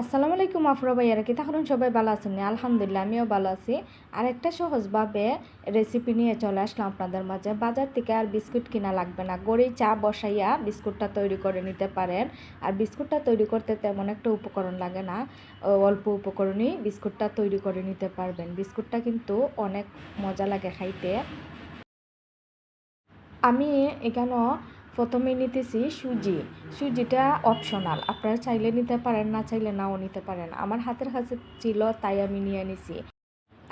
আসসালামু আলাইকুম, আফরা ভাইয়ারা। কি তখন সবাই ভালো আছেন আলহামদুলিল্লাহ, আমিও ভালো আছি। আর একটা সহজভাবে রেসিপি নিয়ে চলে আসলাম আপনাদের মাঝে। বাজার থেকে আর বিস্কুট কিনা লাগবে না। গড়ি চা বসাইয়া বিস্কুটটা তৈরি করে নিতে পারেন। আর বিস্কুটটা তৈরি করতে তেমন একটা উপকরণ লাগে না। অল্প উপকরণই বিস্কুটটা তৈরি করে নিতে পারবেন। বিস্কুটটা কিন্তু অনেক মজা লাগে খাইতে। আমি এখানেও প্রথমে নিতেছি সুজি। সুজিটা অপশনাল আপনারা চাইলে নিতে পারেন, না চাইলে নাও নিতে পারেন। আমার হাতের কাছে ছিল, তাই আমি নিয়ে নিছি।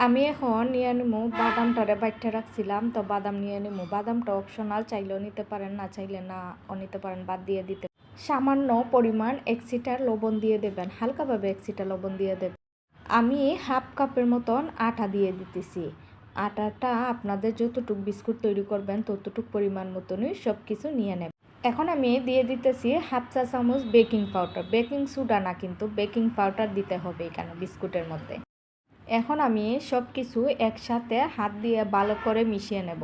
আমি এখন নিয়ে নিমু, বাদামটারে বাইটে রাখছিলাম, তো বাদাম নিয়ে নিমু। বাদামটা অপশনাল চাইলেও নিতে পারেন, না চাইলে না ও নিতে পারেন, বাদ দিয়ে দিতে। সামান্য পরিমাণ এক সিটার লবণ দিয়ে দেবেন, হালকাভাবে এক সিটার লবণ দিয়ে দেবেন। আমি হাফ কাপের মতন আটা দিয়ে দিতেছি। আটাটা আপনাদের যতটুক বিস্কুট তৈরি করবেন, ততটুক পরিমাণ মতনই সব কিছু নিয়ে নেব এখন আমি দিয়ে দিতেছি হাফ চা চামচ বেকিং পাউডার। বেকিং সোডা না, কিন্তু বেকিং পাউডার দিতে হবে এখানে বিস্কুটের মধ্যে। এখন আমি সব কিছু একসাথে হাত দিয়ে ভালো করে মিশিয়ে নেব।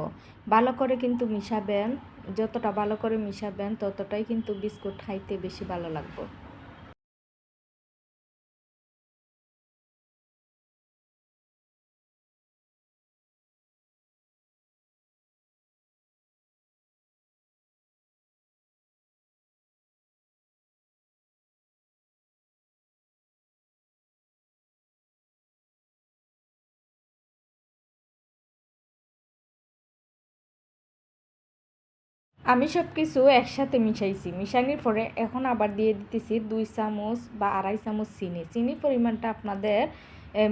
ভালো করে কিন্তু মিশাবেন, যতটা ভালো করে মিশাবেন, ততটাই কিন্তু বিস্কুট খাইতে বেশি ভালো লাগবে। আমি সব কিছু একসাথে মিশাইছি। মিশানির পরে এখন আবার দিয়ে দিতেছি দুই চামচ বা আড়াই চামচ চিনি। চিনির পরিমাণটা আপনাদের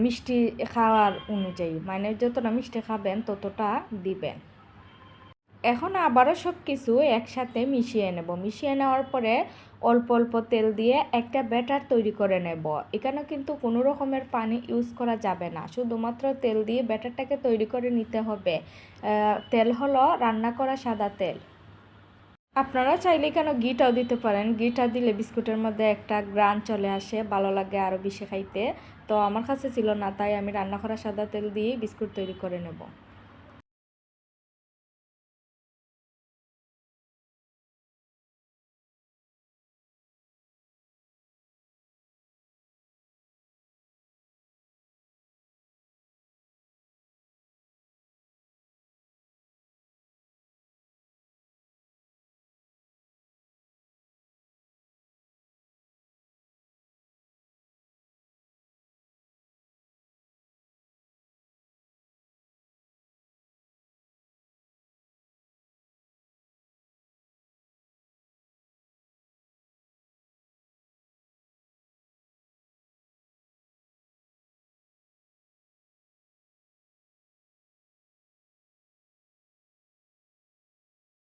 মিষ্টি খাওয়ার অনুযায়ী মানে যতটা মিষ্টি খাবেন ততটা দিবেন। এখন আবারও সব কিছু একসাথে মিশিয়ে নেব। মিশিয়ে নেওয়ার পরে অল্প অল্প তেল দিয়ে একটা ব্যাটার তৈরি করে নেব। এখানে কিন্তু কোনো রকমের পানি ইউজ করা যাবে না। শুধুমাত্র তেল দিয়ে ব্যাটারটাকে তৈরি করে নিতে হবে। তেল হলো রান্না করা সাদা তেল। আপনারা চাইলে কেন ঘিটাও দিতে পারেন? ঘিটা দিলে বিস্কুটের মধ্যে একটা গ্রান চলে আসে, ভালো লাগে আরও বেশি খাইতে। তো আমার কাছে ছিল না, তাই আমি রান্না করা সাদা তেল দিয়ে বিস্কুট তৈরি করে নেব।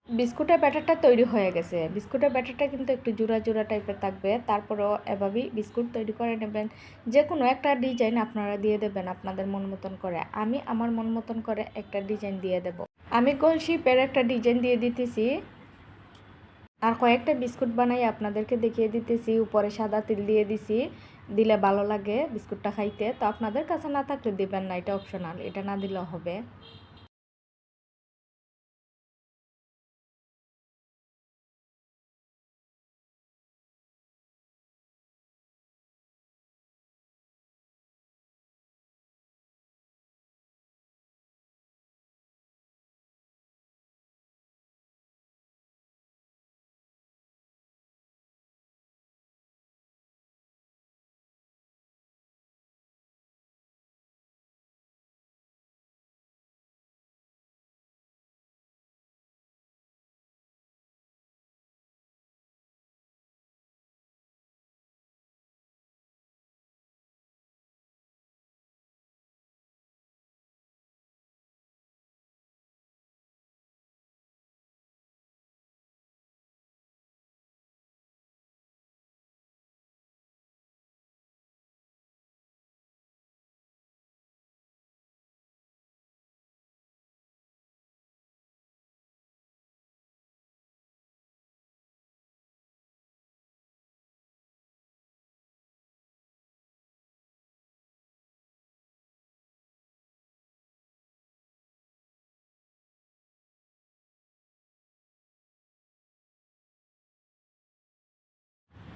বিস্কুটের ব্যাটারটা তৈরি হয়ে গেছে। বিস্কুটের ব্যাটারটা কিন্তু একটু জোড়া জোড়া টাইপের থাকবে। তারপরেও এভাবেই বিস্কুট তৈরি করে নেবেন। যে কোনো একটা ডিজাইন আপনারা দিয়ে দেবেন আপনাদের মন মতন করে। আমি আমার মন মতন করে একটা ডিজাইন দিয়ে দেব। আমি গোল শিপের একটা ডিজাইন দিয়ে দিতেছি? আর কয়েকটা বিস্কুট বানাই আপনাদেরকে দেখিয়ে দিতেছি। উপরে সাদা তিল দিয়ে দিছি। দিলে ভালো লাগে বিস্কুটটা খাইতে। তো আপনাদের কাছে না থাকলে দিবেন না, এটা অপশনাল এটা না দিলেও হবে।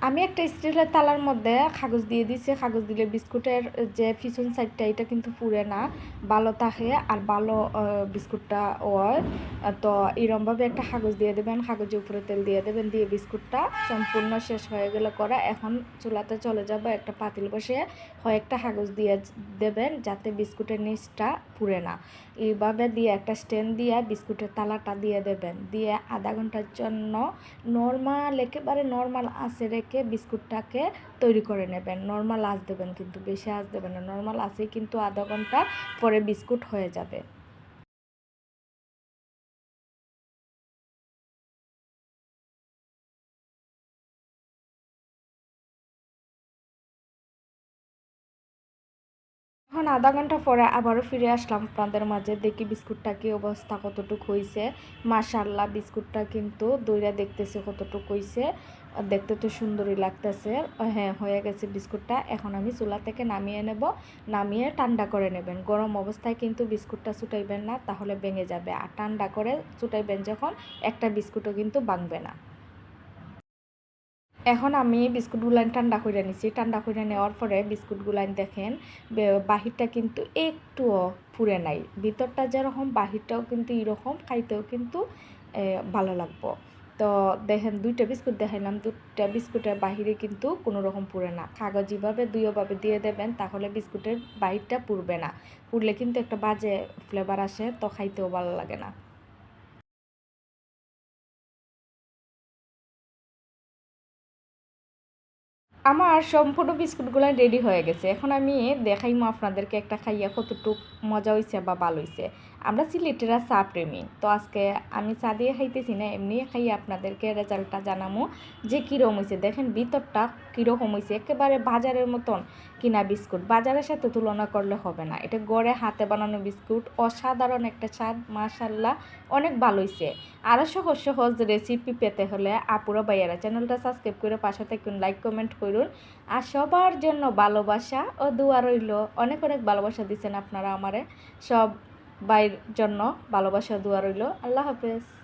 আমি একটা স্টিলের তালার মধ্যে কাগজ দিয়ে দিছি, কাগজ দিলে বিস্কুটের যে পিছন সাইডটা এটা কিন্তু পুড়ে না ভালো থাকে আর ভালো বিস্কুটটা হয় তো এরমভাবে একটা কাগজ দিয়ে দেবেন কাগজের উপরে তেল দিয়ে দেবেন, দিয়ে বিস্কুটটা সম্পূর্ণ শেষ হয়ে গেলে করে। এখন চুলাতে চলে যাবে একটা পাতিল বসে কয়েকটা কাগজ দিয়ে দেবেন যাতে বিস্কুটের নিচটা পুড়ে না। এইভাবে দিয়ে একটা স্ট্যান্ড দিয়ে বিস্কুটের তালাটা দিয়ে দেবেন। দিয়ে আধা ঘণ্টার জন্য নর্মাল, একেবারে নর্মাল আঁচে রেখে বিস্কুটটাকে তৈরি করে নেবেন। নর্মাল আঁচ দেবেন কিন্তু, বেশি আঁচ দেবেন না। নর্মাল আঁচেই কিন্তু আধা ঘণ্টা পরে বিস্কুট হয়ে যাবে। এখন আধা ঘণ্টা পরে আবারও ফিরে আসলাম আপনাদের মাঝে। দেখি বিস্কুটটা কি অবস্থা, কতটুকু হয়েছে মাশাল্লাহ বিস্কুটটা কিন্তু দইরা দেখতেছে কতটুকু হয়েছে দেখতে তো সুন্দরই লাগতেছে। হ্যাঁ হয়ে গেছে বিস্কুটটা। এখন আমি চুলা থেকে নামিয়ে নেব। নামিয়ে ঠান্ডা করে নেবেন। গরম অবস্থায় কিন্তু বিস্কুটটা ছুটাইবেন না, তাহলে ভেঙে যাবে। আর ঠান্ডা করে ছুটাইবেন যখন, একটা বিস্কুটও কিন্তু ভাঙবে না। এখন আমি বিস্কুটগুলান ঠান্ডা করে নিছি। ঠান্ডা করে নেওয়ার পরে বিস্কুটগুলান দেখেন বাহিরটা কিন্তু একটুও পুড়ে নাই। ভিতরটা যেরকম, বাহিরটাও কিন্তু এরকম, খাইতেও কিন্তু ভালো লাগবো। তো দেখেন, দুইটা বিস্কুট দেখাইলাম, দুইটা বিস্কুটের বাহিরে কিন্তু কোনো রকম পুড়ে না। কাগজ যেভাবে দুইভাবে দিয়ে দেবেন, তাহলে বিস্কুটের বাহিরটা পুড়বে না। পুড়লে কিন্তু একটা বাজে ফ্লেভার আসে, তো খাইতেও ভালো লাগে না। আমার সম্পূর্ণ বিস্কুটগুলো রেডি হয়ে গেছে। এখন আমি দেখাইমো আপনাদেরকে একটা খাইয়া কতটুক মজা হয়েছে বা ভালো হয়েছে আমরা সিলেটেরা চা প্রেমী তো আজকে আমি চা দিয়ে খাইতেছি না, এমনি খাইয়ে আপনাদেরকে রেজাল্টটা জানামো যে কীরকম হয়েছে দেখেন ভিতরটা কীরকম হয়েছে একেবারে বাজারের মতন কিনা বিস্কুট। বাজারের সাথে তুলনা করলে হবে না। এটা গড়ে হাতে বানানো বিস্কুট, অসাধারণ একটা স্বাদ মাশাল্লাহ অনেক ভালো হয়েছে আরও সহজ সহজ রেসিপি পেতে হলে আপুরা বাইয়ারা চ্যানেলটা সাবস্ক্রাইব করে পাশে থাকুন লাইক কমেন্ট করুন। আর সবার জন্য ভালোবাসা ও দোয়া রইল। অনেক অনেক ভালোবাসা দিচ্ছেন আপনারা আমারে। সব বাইর জন্য ভালোবাসা দোয়া রইল। আল্লাহ হাফেজ।